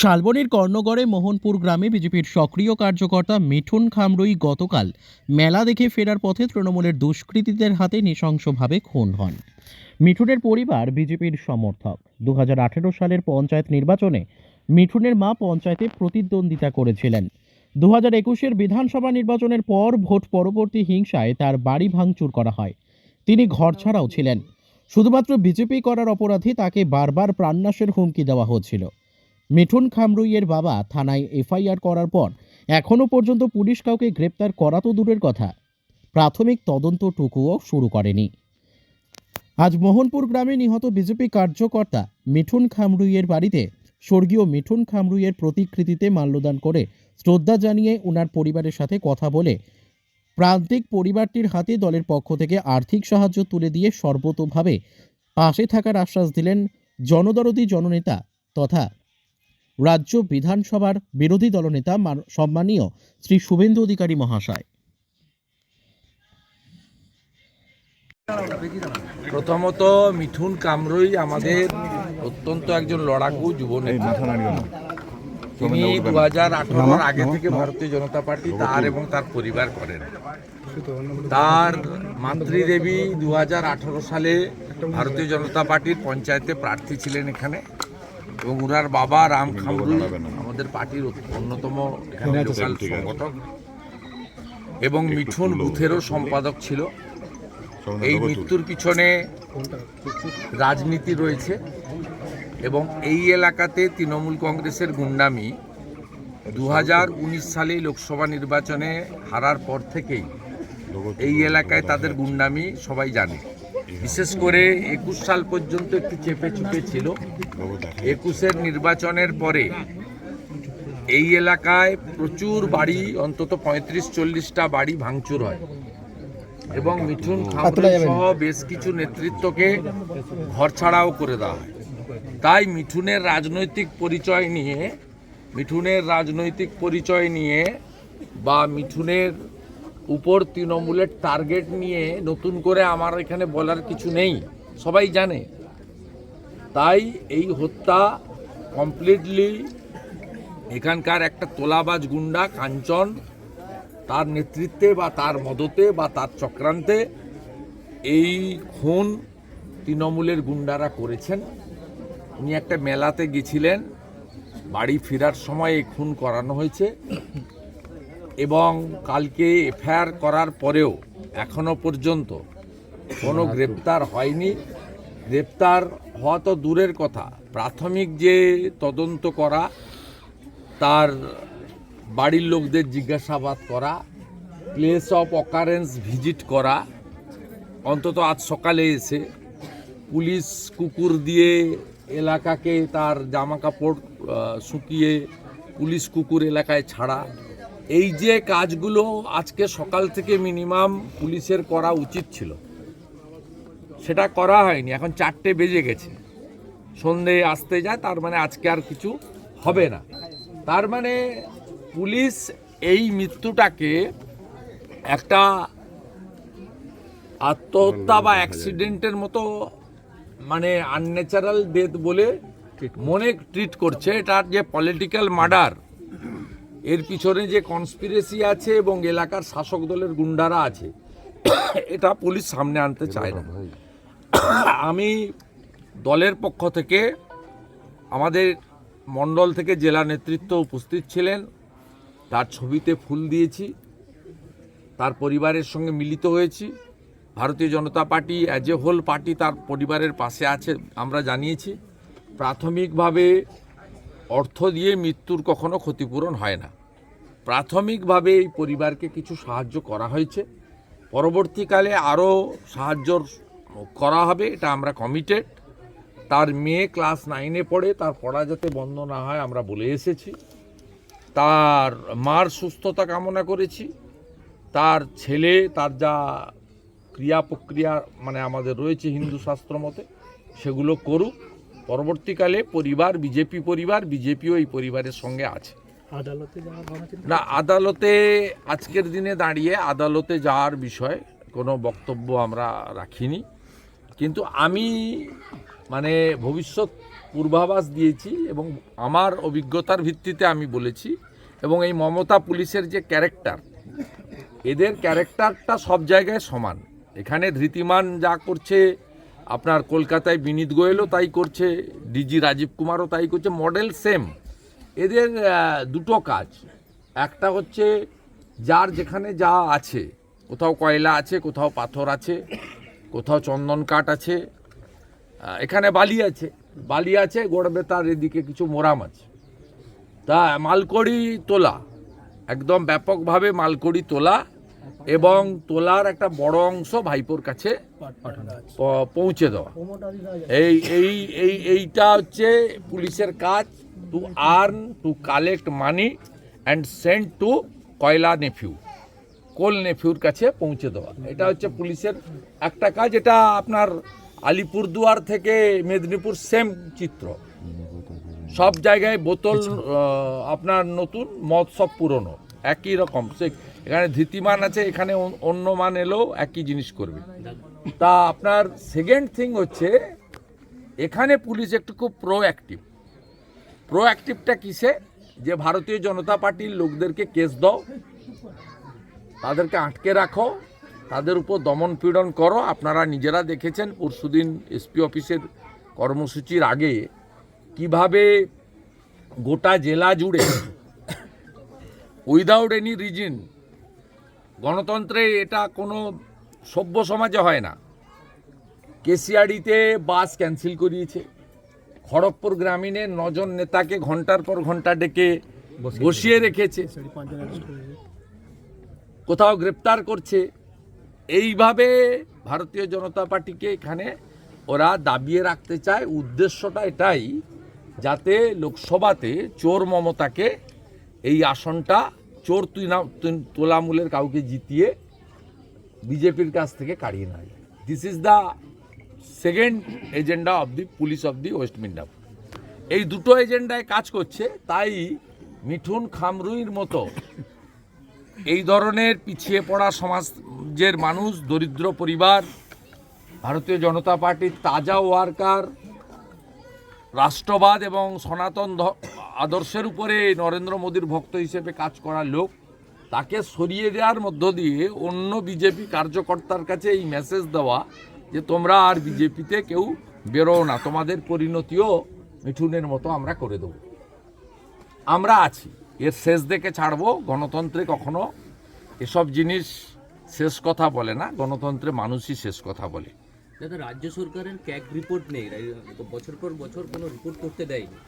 শালবনীর কর্ণগড়ে মোহনপুর গ্রামে বিজেপির সক্রিয় কার্যকর্তা মিঠুন খামরুই গতকাল মেলা দেখে ফেরার পথে তৃণমূলের দুষ্কৃতীদের হাতে নৃশংসভাবে খুন হন। মিঠুনের পরিবার বিজেপির সমর্থক। দু হাজার আঠেরো সালের পঞ্চায়েত নির্বাচনে মিঠুনের মা পঞ্চায়েতে প্রতিদ্বন্দ্বিতা করেছিলেন। দু হাজার একুশের বিধানসভা নির্বাচনের পর ভোট পরবর্তী হিংসায় তার বাড়ি ভাঙচুর করা হয়। তিনি ঘর ছাড়াও ছিলেন। শুধুমাত্র বিজেপি করার অপরাধে তাকে বারবার প্রাণনাশের হুমকি দেওয়া হচ্ছিল। মিঠুন খামরুইয়ের বাবা থানায় এফআইআর করার পর এখনও পর্যন্ত পুলিশ কাউকে গ্রেপ্তার করা তো দূরের কথা। প্রাথমিক তদন্তটুকুও শুরু করেনি। আজ মোহনপুর গ্রামে নিহত বিজেপি কার্যকর্তা মিঠুন খামরুইয়ের বাড়িতে স্বর্গীয় মিঠুন খামরুইয়ের প্রতিকৃতিতে মাল্যদান করে শ্রদ্ধা জানিয়ে ওনার পরিবারের সাথে কথা বলে প্রান্তিক পরিবারটির হাতে দলের পক্ষ থেকে আর্থিক সাহায্য তুলে দিয়ে সর্বতোভাবে পাশে থাকার আশ্বাস দিলেন জনদরদি জননেতা তথা রাজ্য বিধানসভার বিরোধী দলনেতা সম্মানীয় শ্রী শুভেন্দু অধিকারী মহাশয়। প্রথমত মিঠুন কামরুই আমাদের অত্যন্ত একজন লড়াকু যুব নেতা। তিনি দু হাজার আঠারোর আগে থেকে ভারতীয় জনতা পার্টি তার এবং তার পরিবার করেন। তার মাতৃদেবী দু হাজার আঠারো সালে ভারতীয় জনতা পার্টির পঞ্চায়েতে প্রার্থী ছিলেন এখানে। এবং ওনার বাবা রাম খামরুই আমাদের পার্টির অন্যতম সংগঠক। এবং মিঠুন বুথেরও সম্পাদক ছিল। এই মৃত্যুর পিছনে রাজনীতি রয়েছে এবং এই এলাকাতে তৃণমূল কংগ্রেসের গুন্ডামি দু উনিশ সালে লোকসভা নির্বাচনে হারার পর থেকেই এই এলাকায় তাদের গুন্ডামি সবাই জানে। বিশেষ করে একুশ সাল পর্যন্ত একটু চেপে চুপে ছিল। একুশের নির্বাচনের পরে এই এলাকায় প্রচুর বাড়ি অন্তত পঁয়ত্রিশ চল্লিশটা বাড়ি ভাঙচুর হয়। এবং মিঠুন সহ বেশ কিছু নেতৃত্বকে ঘর ছাড়াও করে দেওয়া হয়। তাই মিঠুনের রাজনৈতিক পরিচয় নিয়ে মিঠুনের রাজনৈতিক পরিচয় নিয়ে বা মিঠুনের উপর তৃণমূলের টার্গেট নিয়ে নতুন করে আমার এখানে বলার কিছু নেই। সবাই জানে। তাই এই হত্যা কমপ্লিটলি এখানকার একটা তোলাবাজ গুন্ডা কাঞ্চন তার নেতৃত্বে বা তার মদতে বা তার চক্রান্তে এই খুন তৃণমূলের গুন্ডারা করেছেন। উনি একটা মেলাতে গেছিলেন। বাড়ি ফেরার সময় এই খুন করানো হয়েছে। এবং কালকে এফআইআর করার পরেও এখনও পর্যন্ত কোনো গ্রেপ্তার হয়নি। গ্রেপ্তার হওয়া তো দূরের কথা। প্রাথমিক যে তদন্ত করা তার বাড়ির লোকদের জিজ্ঞাসাবাদ করা প্লেস অফ অকারেন্স ভিজিট করা অন্তত আজ সকালে এসে পুলিশ কুকুর দিয়ে এলাকাকে তার জামা কাপড় শুকিয়ে পুলিশ কুকুর এলাকায় ছাড়া এই যে কাজগুলো আজকে সকাল থেকে মিনিমাম পুলিশের করা উচিত ছিল সেটা করা হয়নি এখন চারটে বেজে গেছে। সন্ধে আসতে যায় তার মানে আজকে আর কিছু হবে না। তার মানে পুলিশ এই মৃত্যুটাকে একটা আত্মহত্যা বা অ্যাক্সিডেন্টের মতো মানে আনন্যাচারাল ডেথ বলে মনে ট্রিট করছে। এটার যে পলিটিক্যাল মার্ডার এর পিছনে যে কনস্পিরেসি আছে এবং এলাকার শাসক দলের গুন্ডারা আছে, এটা পুলিশ সামনে আনতে চায় না। আমি দলের পক্ষ থেকে আমাদের মণ্ডল থেকে জেলা নেতৃত্ব উপস্থিত ছিলেন, তার ছবিতে ফুল দিয়েছি, তার পরিবারের সঙ্গে মিলিত হয়েছি। Bharatiya Janata party as a whole party তার পরিবারের পাশে আছে, আমরা জানিয়েছি। প্রাথমিকভাবে অর্থ দিয়ে মৃত্যুর কখনো ক্ষতিপূরণ হয় না। প্রাথমিকভাবে এই পরিবারকে কিছু সাহায্য করা হয়েছে। পরবর্তীকালে আরও সাহায্য করা হবে, এটা আমরা কমিটেড তার মেয়ে ক্লাস নাইনে পড়ে, তার পড়া যাতে বন্ধ না হয়, আমরা বলে এসেছি। তার মার সুস্থতা কামনা করেছি। তার ছেলে, তার যা ক্রিয়া প্রক্রিয়া মানে আমাদের রয়েছে হিন্দু শাস্ত্র মতে, সেগুলো করুক। পরবর্তীকালে পরিবার বিজেপি পরিবার বিজেপিও এই পরিবারের সঙ্গে আছে। আদালতে না আদালতে আজকের দিনে দাঁড়িয়ে আদালতে যাওয়ার বিষয়ে কোনো বক্তব্য আমরা রাখিনি। কিন্তু আমি মানে ভবিষ্যৎ পূর্বাভাস দিয়েছি এবং আমার অভিজ্ঞতার ভিত্তিতে আমি বলেছি এবং এই মমতা পুলিশের যে ক্যারেক্টার এদের ক্যারেক্টারটা সব জায়গায় সমান। এখানে ধৃতিমান যা করছে আপনার কলকাতায় বিনীত গোয়েলও তাই করছে, ডিজি রাজীব কুমারও তাই করছে, মডেল সেম। এদের দুটো কাজ। একটা হচ্ছে যার যেখানে যা আছে, কোথাও কয়লা আছে, কোথাও পাথর আছে, কোথাও চন্দন কাঠ আছে এখানে বালি আছে। বালি আছে গড়বে তার এদিকে কিছু মোরাম আছে। তা মালকড়ি তোলা, একদম ব্যাপকভাবে মালকড়ি তোলা এবং তোলার একটা বড় অংশ ভাইপোর কাছে পৌঁছে দেওয়া। এই এই এই এইটা হচ্ছে পুলিশের কাজ। To earn to collect money and send to কয়লা নেফিউ কোল নেফিউর কাছে পৌঁছে দেওয়া। এটা হচ্ছে পুলিশের একটা কাজ। এটা আপনার আলিপুরদুয়ার থেকে মেদিনীপুর সেম চিত্র। সব জায়গায় বোতল আপনার নতুন মদ সব পুরনো। একই রকম। সে এখানে ধৃতিমান আছে, এখানে অন্য মান এলেও একই জিনিস করবে। তা আপনার সেকেন্ড থিং হচ্ছে, এখানে পুলিশ একটু খুব প্রোঅ্যাক্টিভ প্রোঅ্যাক্টিভটা কিসে? যে ভারতীয় জনতা পার্টির লোকদেরকে কেস দাও, তাদেরকে আটকে রাখো, তাদের উপর দমন পীড়ন করো। আপনারা নিজেরা দেখেছেন, পরশুদিন এসপি অফিসের কর্মসূচির আগে কীভাবে গোটা জেলা জুড়ে উইদাউট এনি রিজন গণতন্ত্রে এটা কোনো সভ্য সমাজে হয় না। কেসিআড়িতে বাস ক্যান্সেল করিয়েছে। খড়গপুর গ্রামীণের নজন নেতাকে ঘণ্টার পর ঘণ্টা ডেকে বসিয়ে রেখেছে। কোথাও গ্রেপ্তার করছে। এইভাবে ভারতীয় জনতা পার্টিকে এখানে ওরা দাবিয়ে রাখতে চায়। উদ্দেশ্যটা এটাই যাতে লোকসভাতে চোর মমতাকে এই আসনটা চোর তুইনা তুন- তোলামূলের কাউকে জিতিয়ে বিজেপির কাছ থেকে কাড়িয়ে নেয় this is the second agenda of the police of the West Midnapore এই দুটো এজেন্ডায় কাজ করছে, তাই মিঠুন খামরুইর মতো এই ধরনের পিছিয়ে পড়া সমাজের মানুষ, দরিদ্র পরিবার, ভারতীয় জনতা পার্টির তাজা ওয়ার্কার রাষ্ট্রবাদ এবং সনাতন আদর্শের উপরে নরেন্দ্র মোদীর ভক্ত হিসেবে কাজ করা লোক, তাকে সরিয়ে দেওয়ার মধ্য দিয়ে অন্য বিজেপি কার্যকর্তার কাছে এই মেসেজ দেওয়া যে, তোমরা আর বিজেপিতে কেউ বেরো না, তোমাদের পরিণতিও মিঠুনের মতো আমরা করে দেবো। আমরা আছি, এর শেষ দেখে ছাড়বো। গণতন্ত্রে কখনো এসব জিনিস শেষ কথা বলে না, গণতন্ত্রে মানুষই শেষ কথা বলে। দাদা রাজ্য সরকারের ক্যাগ রিপোর্ট নেই। বছর পর বছর কোনো রিপোর্ট করতে দেয়নি।